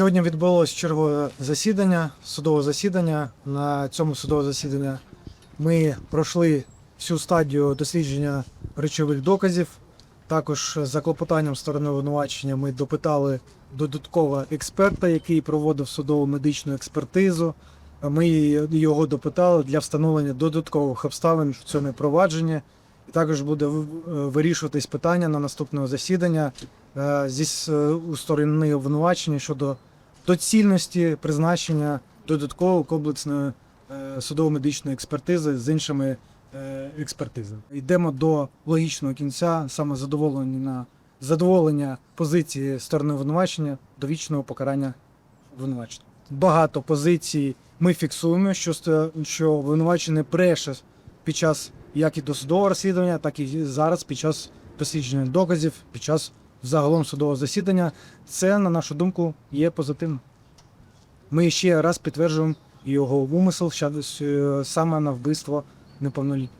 Сьогодні відбулось чергове засідання, судове засідання. На цьому судове засідання ми пройшли всю стадію дослідження речових доказів. Також за клопотанням сторони обвинувачення ми допитали додатково експерта, який проводив судову медичну експертизу. Ми його допитали для встановлення додаткових обставин в цьому провадженні. Також буде вирішуватись питання на наступного засідання е, зі сторони обвинувачення щодо доцільності призначення додаткової комплексної е, судово-медичної експертизи з іншими е, експертизами. Йдемо до логічного кінця, саме задоволення на задоволення позиції сторони обвинувачення до вічного покарання обвинувачення. Багато позицій ми фіксуємо, що, що обвинувачений бреше під час як і досудового розслідування, так і зараз під час дослідження доказів, під час загалом судового засідання. Це, на нашу думку, є позитивно. Ми ще раз підтверджуємо його умисел саме на вбивство неповнолітнього.